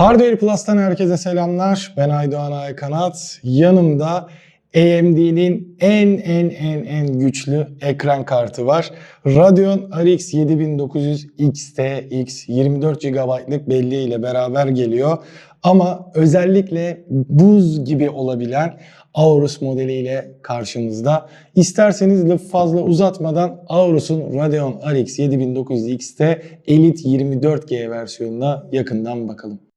Hardware Plus'tan herkese selamlar. Ben Aydoğan Aykanat. Yanımda AMD'nin en en en en güçlü ekran kartı var. Radeon RX 7900 XTX 24 GB'lık belleği ile beraber geliyor. Ama özellikle buz gibi olabilen Aorus modeliyle karşımızda. İsterseniz lafı fazla uzatmadan Aorus'un Radeon RX 7900 XT Elite 24G versiyonuna yakından bakalım.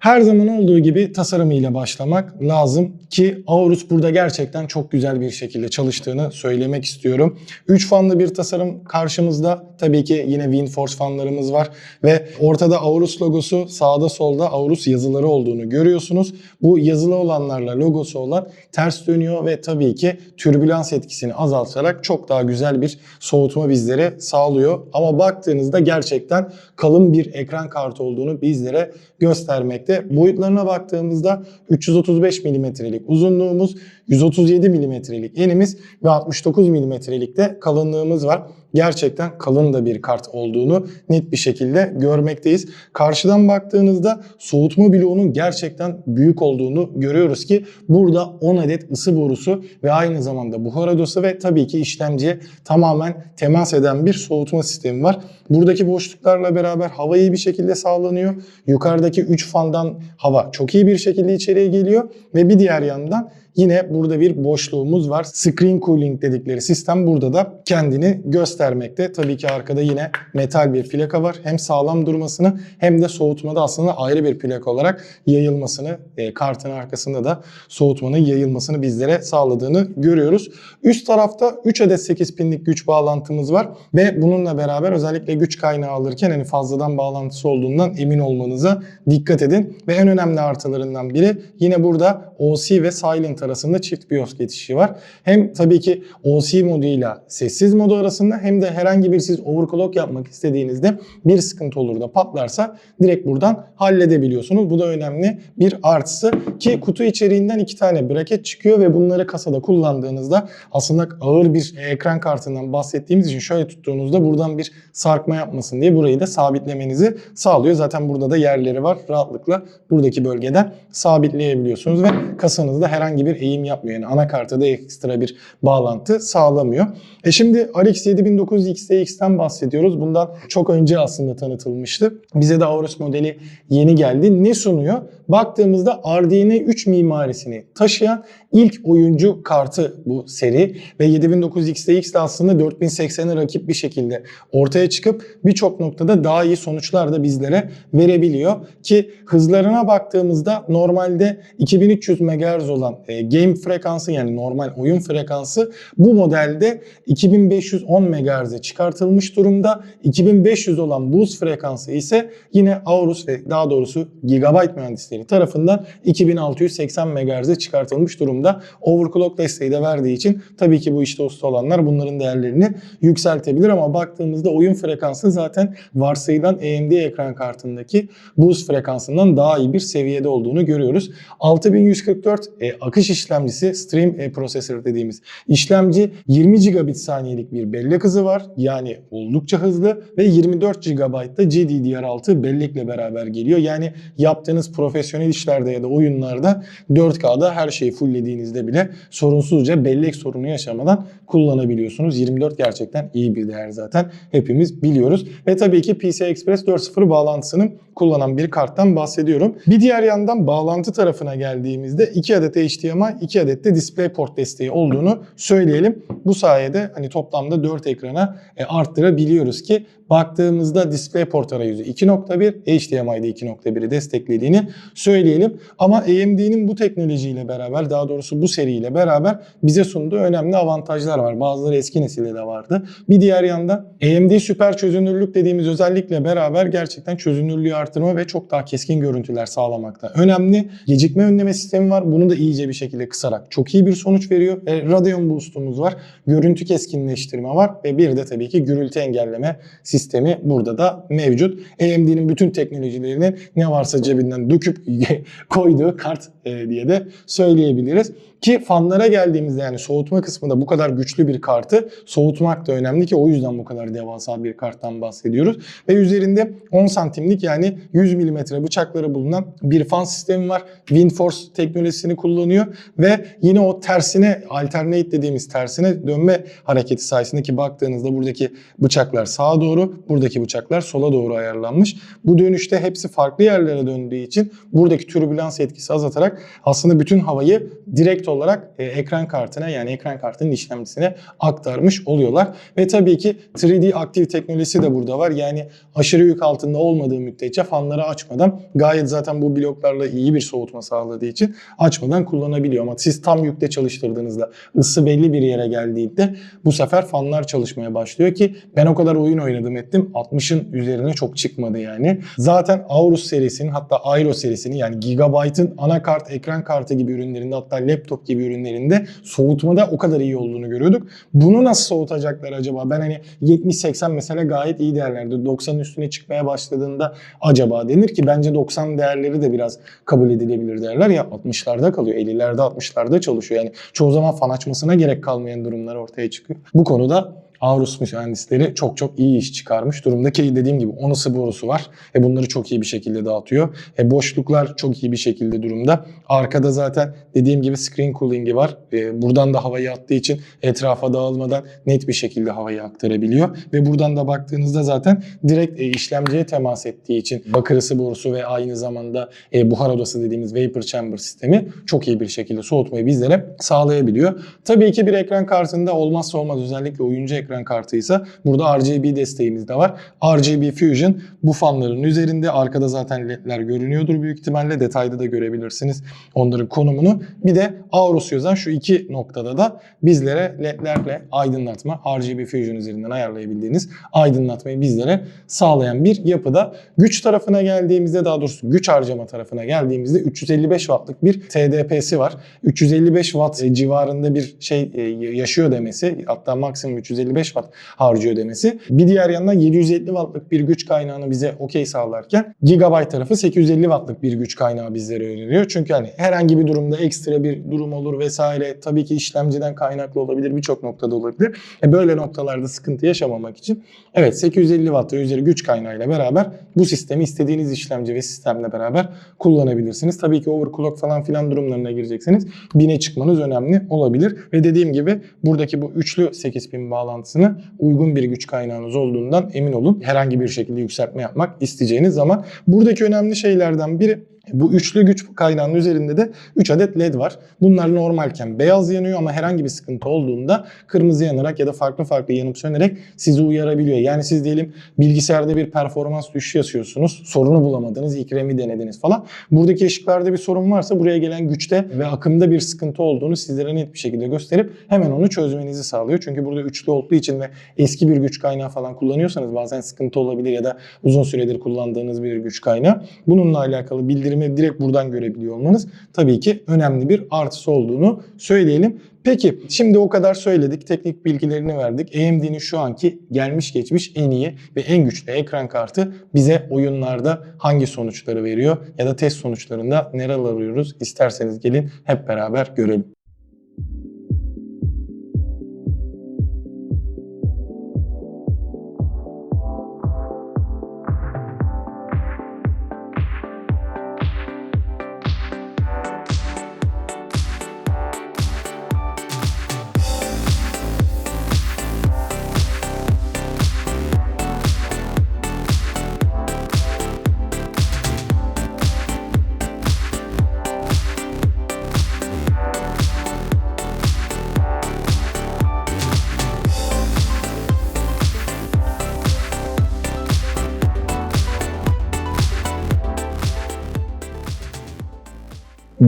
Her zaman olduğu gibi tasarımıyla başlamak lazım ki Aorus burada gerçekten çok güzel bir şekilde çalıştığını söylemek istiyorum. 3 fanlı bir tasarım karşımızda. Tabii ki yine WindForce fanlarımız var ve ortada Aorus logosu, sağda solda Aorus yazıları olduğunu görüyorsunuz. Bu yazılı olanlarla logosu olan ters dönüyor ve tabii ki türbülans etkisini azaltarak çok daha güzel bir soğutma bizlere sağlıyor. Ama baktığınızda gerçekten kalın bir ekran kartı olduğunu bizlere göstermekte. Boyutlarına baktığımızda 335 mm'lik uzunluğumuz, 137 mm'lik enimiz ve 69 mm'lik de kalınlığımız var. Gerçekten kalın da bir kart olduğunu net bir şekilde görmekteyiz. Karşıdan baktığınızda soğutma bloğunun gerçekten büyük olduğunu görüyoruz ki burada 10 adet ısı borusu ve aynı zamanda buhar odası ve tabii ki işlemciye tamamen temas eden bir soğutma sistemi var. Buradaki boşluklarla beraber hava iyi bir şekilde sağlanıyor. Yukarıdaki 3 fandan hava çok iyi bir şekilde içeriye geliyor ve bir diğer yandan yine burada bir boşluğumuz var. Screen cooling dedikleri sistem burada da kendini göstermekte. Tabii ki arkada yine metal bir plaka var. Hem sağlam durmasını hem de soğutmada aslında ayrı bir plaka olarak yayılmasını, e, kartın arkasında da soğutmanın yayılmasını bizlere sağladığını görüyoruz. Üst tarafta 3 adet 8 pinlik güç bağlantımız var ve bununla beraber özellikle güç kaynağı alırken hani fazladan bağlantısı olduğundan emin olmanıza dikkat edin. Ve en önemli artılarından biri yine burada OC ve Silent arasında çift BIOS geçişi var. Hem tabii ki OC moduyla sessiz modu arasında hem de herhangi bir siz overclock yapmak istediğinizde bir sıkıntı olur da patlarsa direkt buradan halledebiliyorsunuz. Bu da önemli bir artısı ki kutu içeriğinden iki tane braket çıkıyor ve bunları kasada kullandığınızda aslında ağır bir ekran kartından bahsettiğimiz için şöyle tuttuğunuzda buradan bir sarkma yapmasın diye burayı da sabitlemenizi sağlıyor. Zaten burada da yerleri var. Rahatlıkla buradaki bölgeden sabitleyebiliyorsunuz ve kasanızda herhangi bir eğim yapmıyor. Yani anakarta da ekstra bir bağlantı sağlamıyor. E şimdi RX 7900 XTX'ten bahsediyoruz. Bundan çok önce aslında tanıtılmıştı. Bize de Aorus modeli yeni geldi. Ne sunuyor? Baktığımızda RDNA 3 mimarisini taşıyan ilk oyuncu kartı bu seri ve 7900 XTX de aslında 4080'e rakip bir şekilde ortaya çıkıp birçok noktada daha iyi sonuçlar da bizlere verebiliyor ki hızlarına baktığımızda normalde 2300 MHz olan e, game frekansı yani normal oyun frekansı bu modelde 2510 MHz'e çıkartılmış durumda. 2500 olan boost frekansı ise yine Aorus ve daha doğrusu Gigabyte mühendisleri tarafından 2680 MHz'e çıkartılmış durumda. Overclock desteği de verdiği için tabii ki bu işte usta olanlar bunların değerlerini yükseltebilir ama baktığımızda oyun frekansı zaten varsayılan AMD ekran kartındaki boost frekansından daha iyi bir seviyede olduğunu görüyoruz. 6144 e, akış işlemcisi Stream e, Processor dediğimiz işlemci 20 gigabit saniyelik bir bellek hızı var. Yani oldukça hızlı ve 24 GB da GDDR6 bellekle beraber geliyor. Yani yaptığınız profesyonel işlerde ya da oyunlarda 4K'da her şeyi fulllediğinizde bile sorunsuzca bellek sorunu yaşamadan kullanabiliyorsunuz. 24 gerçekten iyi bir değer zaten hepimiz biliyoruz. Ve tabii ki PCI Express 4.0 bağlantısını kullanan bir karttan bahsediyorum. Bir diğer yandan bağlantı tarafına geldiğimizde 2 adet HDMI, 2 adet de DisplayPort desteği olduğunu söyleyelim. Bu sayede hani toplamda 4 ekrana e, arttırabiliyoruz ki baktığımızda DisplayPort arayüzü 2.1, HDMI'de 2.1'i desteklediğini söyleyelim. Ama AMD'nin bu teknolojiyle beraber daha doğrusu bu seriyle beraber bize sunduğu önemli avantajlar var. Bazıları eski nesilde de vardı. Bir diğer yandan AMD süper çözünürlük dediğimiz özellikle beraber gerçekten çözünürlüğü artırma ve çok daha keskin görüntüler sağlamakta. Önemli. Gecikme önleme sistemi var. Bunu da iyice bir şekilde şekilde kısarak çok iyi bir sonuç veriyor. E, Radeon Boost'umuz var. Görüntü keskinleştirme var ve bir de tabii ki gürültü engelleme sistemi burada da mevcut. AMD'nin bütün teknolojilerini ne varsa cebinden döküp koyduğu kart e, diye de söyleyebiliriz. Ki fanlara geldiğimizde yani soğutma kısmında bu kadar güçlü bir kartı soğutmak da önemli ki o yüzden bu kadar devasa bir karttan bahsediyoruz. Ve üzerinde 10 santimlik yani 100 milimetre bıçakları bulunan bir fan sistemi var. WindForce teknolojisini kullanıyor ve yine o tersine alternate dediğimiz tersine dönme hareketi sayesinde ki baktığınızda buradaki bıçaklar sağa doğru, buradaki bıçaklar sola doğru ayarlanmış. Bu dönüşte hepsi farklı yerlere döndüğü için buradaki türbülans etkisi azaltarak aslında bütün havayı direkt olarak e, ekran kartına yani ekran kartının işlemcisine aktarmış oluyorlar. Ve tabii ki 3D aktif teknolojisi de burada var. Yani aşırı yük altında olmadığı müddetçe fanları açmadan gayet zaten bu bloklarla iyi bir soğutma sağladığı için açmadan kullanabiliyor. Ama siz tam yükte çalıştırdığınızda ısı belli bir yere geldiğinde bu sefer fanlar çalışmaya başlıyor ki ben o kadar oyun oynadım ettim 60'ın üzerine çok çıkmadı yani. Zaten Aorus serisinin hatta Aero serisinin yani Gigabyte'ın anakart, ekran kartı gibi ürünlerinde hatta laptop gibi ürünlerinde soğutmada o kadar iyi olduğunu görüyorduk. Bunu nasıl soğutacaklar acaba? Ben hani 70-80 mesela gayet iyi değerlerdi. 90'ın üstüne çıkmaya başladığında acaba denir ki bence 90 değerleri de biraz kabul edilebilir değerler ya 60'larda kalıyor. 50'lerde 60'larda çalışıyor. Yani çoğu zaman fan açmasına gerek kalmayan durumlar ortaya çıkıyor. Bu konuda Aorus mühendisleri çok çok iyi iş çıkarmış durumda ki dediğim gibi 10 ısı borusu var. E bunları çok iyi bir şekilde dağıtıyor. E boşluklar çok iyi bir şekilde durumda. Arkada zaten dediğim gibi screen cooling'i var. E buradan da havayı attığı için etrafa dağılmadan net bir şekilde havayı aktarabiliyor. Ve buradan da baktığınızda zaten direkt e, işlemciye temas ettiği için bakır ısı borusu ve aynı zamanda e, buhar odası dediğimiz vapor chamber sistemi çok iyi bir şekilde soğutmayı bizlere sağlayabiliyor. Tabii ki bir ekran kartında olmazsa olmaz özellikle oyuncu ekran ekran kartıysa burada RGB desteğimiz de var. RGB Fusion bu fanların üzerinde. Arkada zaten ledler görünüyordur büyük ihtimalle. Detayda da görebilirsiniz onların konumunu. Bir de Aorus yazan şu iki noktada da bizlere ledlerle aydınlatma RGB Fusion üzerinden ayarlayabildiğiniz aydınlatmayı bizlere sağlayan bir yapıda. Güç tarafına geldiğimizde daha doğrusu güç harcama tarafına geldiğimizde 355 wattlık bir TDP'si var. 355 watt e, civarında bir şey e, yaşıyor demesi hatta maksimum 355 watt harcıyor demesi. Bir diğer yandan 750 wattlık bir güç kaynağını bize okey sağlarken Gigabyte tarafı 850 wattlık bir güç kaynağı bizlere öneriyor. Çünkü hani herhangi bir durumda ekstra bir durum olur vesaire tabii ki işlemciden kaynaklı olabilir birçok noktada olabilir. E böyle noktalarda sıkıntı yaşamamak için evet 850 watt üzeri güç kaynağıyla beraber bu sistemi istediğiniz işlemci ve sistemle beraber kullanabilirsiniz. Tabii ki overclock falan filan durumlarına girecekseniz 1000'e çıkmanız önemli olabilir. Ve dediğim gibi buradaki bu üçlü 8000 bağlantısını uygun bir güç kaynağınız olduğundan emin olun. Herhangi bir şekilde yükseltme yapmak isteyeceğiniz zaman buradaki önemli şeylerden biri bu üçlü güç kaynağının üzerinde de 3 adet led var. Bunlar normalken beyaz yanıyor ama herhangi bir sıkıntı olduğunda kırmızı yanarak ya da farklı farklı yanıp sönerek sizi uyarabiliyor. Yani siz diyelim bilgisayarda bir performans düşüşü yaşıyorsunuz. Sorunu bulamadınız, ikremi denediniz falan. Buradaki ışıklarda bir sorun varsa buraya gelen güçte ve akımda bir sıkıntı olduğunu sizlere net bir şekilde gösterip hemen onu çözmenizi sağlıyor. Çünkü burada üçlü olduğu için ve eski bir güç kaynağı falan kullanıyorsanız bazen sıkıntı olabilir ya da uzun süredir kullandığınız bir güç kaynağı. Bununla alakalı bildirim bildirimi direkt buradan görebiliyor olmanız tabii ki önemli bir artısı olduğunu söyleyelim. Peki şimdi o kadar söyledik, teknik bilgilerini verdik. AMD'nin şu anki gelmiş geçmiş en iyi ve en güçlü ekran kartı bize oyunlarda hangi sonuçları veriyor ya da test sonuçlarında neler arıyoruz isterseniz gelin hep beraber görelim.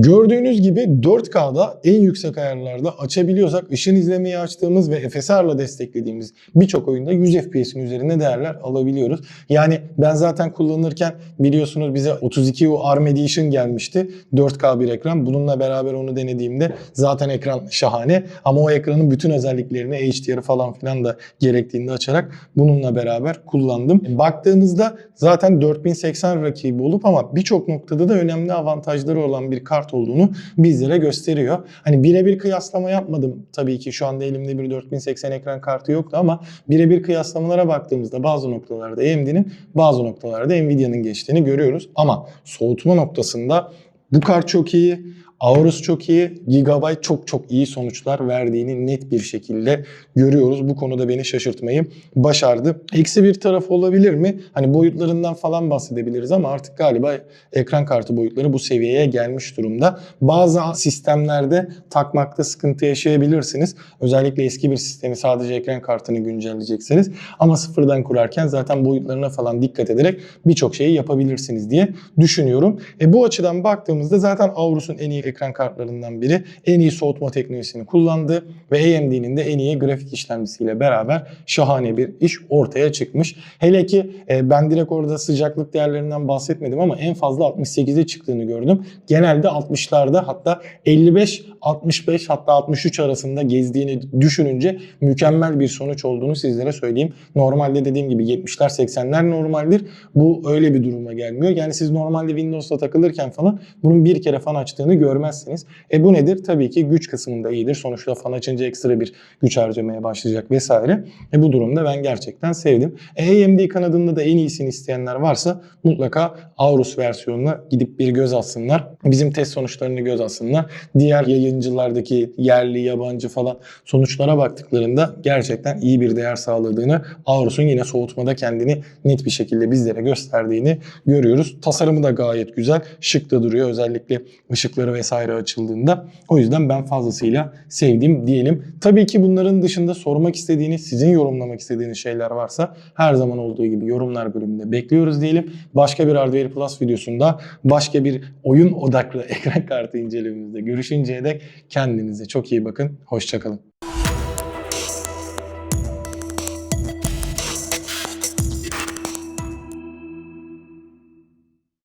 Gördüğünüz gibi 4K'da en yüksek ayarlarda açabiliyorsak ışın izlemeyi açtığımız ve FSR'la desteklediğimiz birçok oyunda 100 FPS'in üzerinde değerler alabiliyoruz. Yani ben zaten kullanırken biliyorsunuz bize 32U ARM Edition gelmişti. 4K bir ekran. Bununla beraber onu denediğimde zaten ekran şahane ama o ekranın bütün özelliklerini HDR falan filan da gerektiğinde açarak bununla beraber kullandım. Baktığımızda zaten 4080 rakibi olup ama birçok noktada da önemli avantajları olan bir kart olduğunu bizlere gösteriyor. Hani birebir kıyaslama yapmadım tabii ki şu anda elimde bir 4080 ekran kartı yoktu ama birebir kıyaslamalara baktığımızda bazı noktalarda AMD'nin bazı noktalarda Nvidia'nın geçtiğini görüyoruz. Ama soğutma noktasında bu kart çok iyi. Aorus çok iyi, Gigabyte çok çok iyi sonuçlar verdiğini net bir şekilde görüyoruz. Bu konuda beni şaşırtmayı başardı. Eksi bir taraf olabilir mi? Hani boyutlarından falan bahsedebiliriz ama artık galiba ekran kartı boyutları bu seviyeye gelmiş durumda. Bazı sistemlerde takmakta sıkıntı yaşayabilirsiniz. Özellikle eski bir sistemi sadece ekran kartını güncelleyeceksiniz. Ama sıfırdan kurarken zaten boyutlarına falan dikkat ederek birçok şeyi yapabilirsiniz diye düşünüyorum. E bu açıdan baktığımızda zaten Aorus'un en iyi ekran kartlarından biri en iyi soğutma teknolojisini kullandı ve AMD'nin de en iyi grafik işlemcisiyle beraber şahane bir iş ortaya çıkmış. Hele ki e, ben direkt orada sıcaklık değerlerinden bahsetmedim ama en fazla 68'e çıktığını gördüm. Genelde 60'larda hatta 55, 65 hatta 63 arasında gezdiğini düşününce mükemmel bir sonuç olduğunu sizlere söyleyeyim. Normalde dediğim gibi 70'ler 80'ler normaldir. Bu öyle bir duruma gelmiyor. Yani siz normalde Windows'ta takılırken falan bunun bir kere fan açtığını görmezsiniz. E bu nedir? Tabii ki güç kısmında iyidir. Sonuçta fan açınca ekstra bir güç harcamaya başlayacak vesaire. E bu durumda ben gerçekten sevdim. E AMD kanadında da en iyisini isteyenler varsa mutlaka Aorus versiyonuna gidip bir göz atsınlar. Bizim test sonuçlarını göz atsınlar. Diğer yayıncılardaki yerli, yabancı falan sonuçlara baktıklarında gerçekten iyi bir değer sağladığını, Aorus'un yine soğutmada kendini net bir şekilde bizlere gösterdiğini görüyoruz. Tasarımı da gayet güzel. Şık da duruyor özellikle ışıkları vesaire açıldığında. O yüzden ben fazlasıyla sevdim diyelim. Tabii ki bunların dışında sormak istediğiniz, sizin yorumlamak istediğiniz şeyler varsa her zaman olduğu gibi yorumlar bölümünde bekliyoruz diyelim. Başka bir Hardware Plus videosunda başka bir oyun odaklı ekran kartı incelememizde görüşünceye dek kendinize çok iyi bakın. Hoşçakalın.